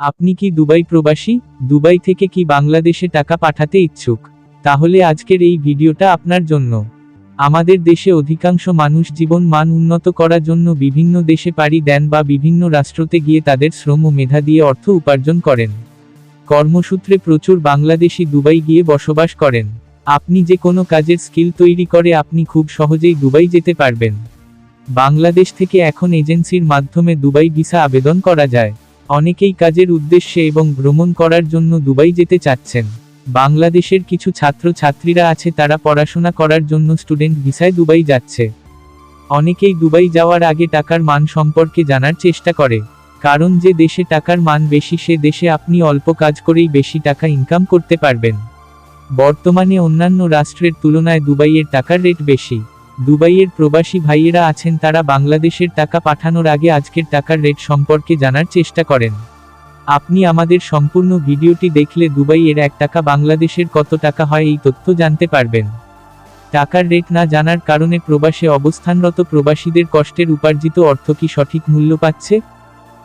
আপনি কি দুবাই প্রবাসী? দুবাই থেকে কি বাংলাদেশে টাকা পাঠাতে ইচ্ছুক? তাহলে আজকের এই ভিডিওটা আপনার জন্য। আমাদের দেশে অধিকাংশ মানুষ জীবন মান উন্নত করার জন্য বিভিন্ন দেশে পাড়ি দেন বা বিভিন্ন রাষ্ট্রতে গিয়ে তাদের শ্রম ও মেধা দিয়ে অর্থ উপার্জন করেন। কর্মসূত্রে প্রচুর বাংলাদেশি দুবাই গিয়ে বসবাস করেন। আপনি যে কোনো কাজের স্কিল তৈরি করে আপনি খুব সহজেই দুবাই যেতে পারবেন। বাংলাদেশ থেকে এখন এজেন্সির মাধ্যমে দুবাই ভিসা আবেদন করা যায়। অনেকেই কাজের উদ্দেশ্যে এবং ভ্রমণ করার জন্য দুবাই যেতে চাচ্ছেন। বাংলাদেশের কিছু ছাত্র ছাত্রীরা আছে তারা পড়াশোনা করার জন্য স্টুডেন্ট ভিসায় দুবাই যাচ্ছে। অনেকেই দুবাই যাওয়ার আগে টাকার মান সম্পর্কে জানার চেষ্টা করে। কারণ যে দেশে টাকার মান বেশি, সে দেশে আপনি অল্প কাজ করেই বেশি টাকা ইনকাম করতে পারবেন। বর্তমানে অন্যান্য রাষ্ট্রের তুলনায় দুবাইয়ের টাকার রেট বেশি। দুবাইয়ের প্রবাসী ভাইয়েরা আছেন তারা বাংলাদেশের টাকা পাঠানোর আগে আজকের টাকার রেট সম্পর্কে জানার চেষ্টা করেন। আপনি আমাদের সম্পূর্ণ ভিডিওটি দেখলে দুবাইয়ের এক টাকা বাংলাদেশের কত টাকা হয় এই তথ্য জানতে পারবেন। টাকার রেট না জানার কারণে প্রবাসে অবস্থানরত প্রবাসীদের কষ্টের উপার্জিত অর্থ কি সঠিক মূল্য পাচ্ছে?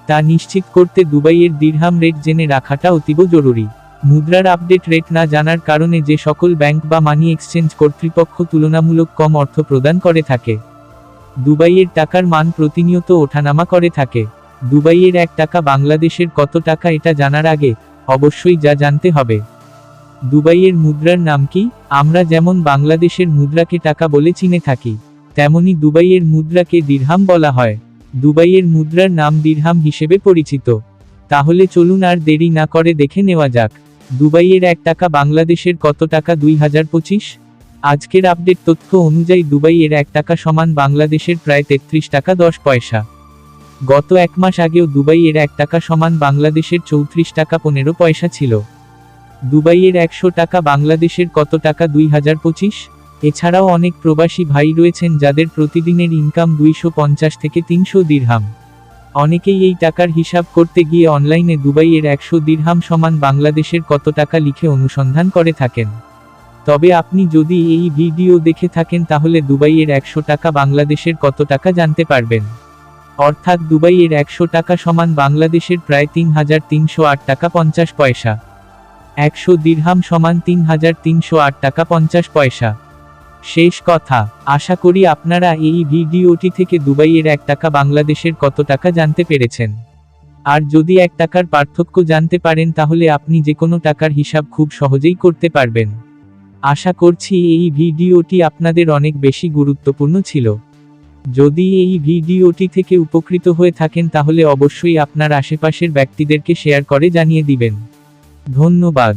তা নিশ্চিত করতে দুবাইয়ের দিরহাম রেট জেনে রাখাটা অতীব জরুরি। মুদ্রার আপডেট রেট না জানার কারণে যে সকল ব্যাংক বা মানি এক্সচেঞ্জ কর্তৃপক্ষ তুলনামূলক কম অর্থ প্রদান করে থাকে। দুবাইয়ের টাকার মান প্রতিনিয়ত ওঠানামা করে থাকে। দুবাইয়ের এক টাকা বাংলাদেশের কত টাকা এটা জানার আগে অবশ্যই যা জানতে হবে। দুবাইয়ের মুদ্রার নাম কি? আমরা যেমন বাংলাদেশের মুদ্রাকে টাকা বলে চিনে থাকি, তেমনি দুবাইয়ের মুদ্রাকে দিরহাম বলা হয়। দুবাইয়ের মুদ্রার নাম দিরহাম হিসেবে পরিচিত। তাহলে চলুন আর দেরি না করে দেখে নেওয়া যাক। দুবাইয়ের এক টাকা, বাংলাদেশের কত টাকা? দুই হাজার পঁচিশ। আজকের আপডেট তথ্য অনুযায়ী দুবাইয়ের এক টাকা সমান, বাংলাদেশের প্রায় তেত্রিশ টাকা, দশ পয়সা। গত এক মাস আগেও দুবাইয়ের এক টাকা সমান, বাংলাদেশের চৌত্রিশ টাকা, পনেরো পয়সা ছিল। দুবাইয়ের একশো টাকা, বাংলাদেশের কত টাকা? দুই হাজার পঁচিশ। এছাড়াও অনেক প্রবাসী ভাই রয়েছেন, যাদের প্রতিদিনের ইনকাম দুইশো পঞ্চাশ থেকে তিনশো দিরহাম অনেকেই এই টাকার হিসাব করতে গিয়ে অনলাইনে দুবাইয়ের একশো দিরহাম সমান বাংলাদেশের কত টাকা লিখে অনুসন্ধান করে থাকেন। তবে আপনি যদি এই ভিডিও দেখে থাকেন তাহলে দুবাইয়ের একশো টাকা বাংলাদেশের কত টাকা জানতে পারবেন। অর্থাৎ দুবাইয়ের একশো টাকা সমান বাংলাদেশের প্রায় তিন হাজার তিনশো আট টাকা পঞ্চাশ পয়সা। একশো দিরহাম সমান তিন হাজার তিনশো আট টাকা পঞ্চাশ পয়সা। শেষ কথা, আশা করি আপনারা এই ভিডিওটি থেকে দুবাইয়ের এক টাকা বাংলাদেশের কত টাকা জানতে পেরেছেন। আর যদি এক টাকার পার্থক্য জানতে পারেন তাহলে আপনি যে কোনো টাকার হিসাব খুব সহজেই করতে পারবেন। আশা করছি এই ভিডিওটি আপনাদের অনেক বেশি গুরুত্বপূর্ণ ছিল। যদি এই ভিডিওটি থেকে উপকৃত হয়ে থাকেন তাহলে অবশ্যই আপনার আশেপাশের ব্যক্তিদেরকে শেয়ার করে জানিয়ে দিবেন। ধন্যবাদ।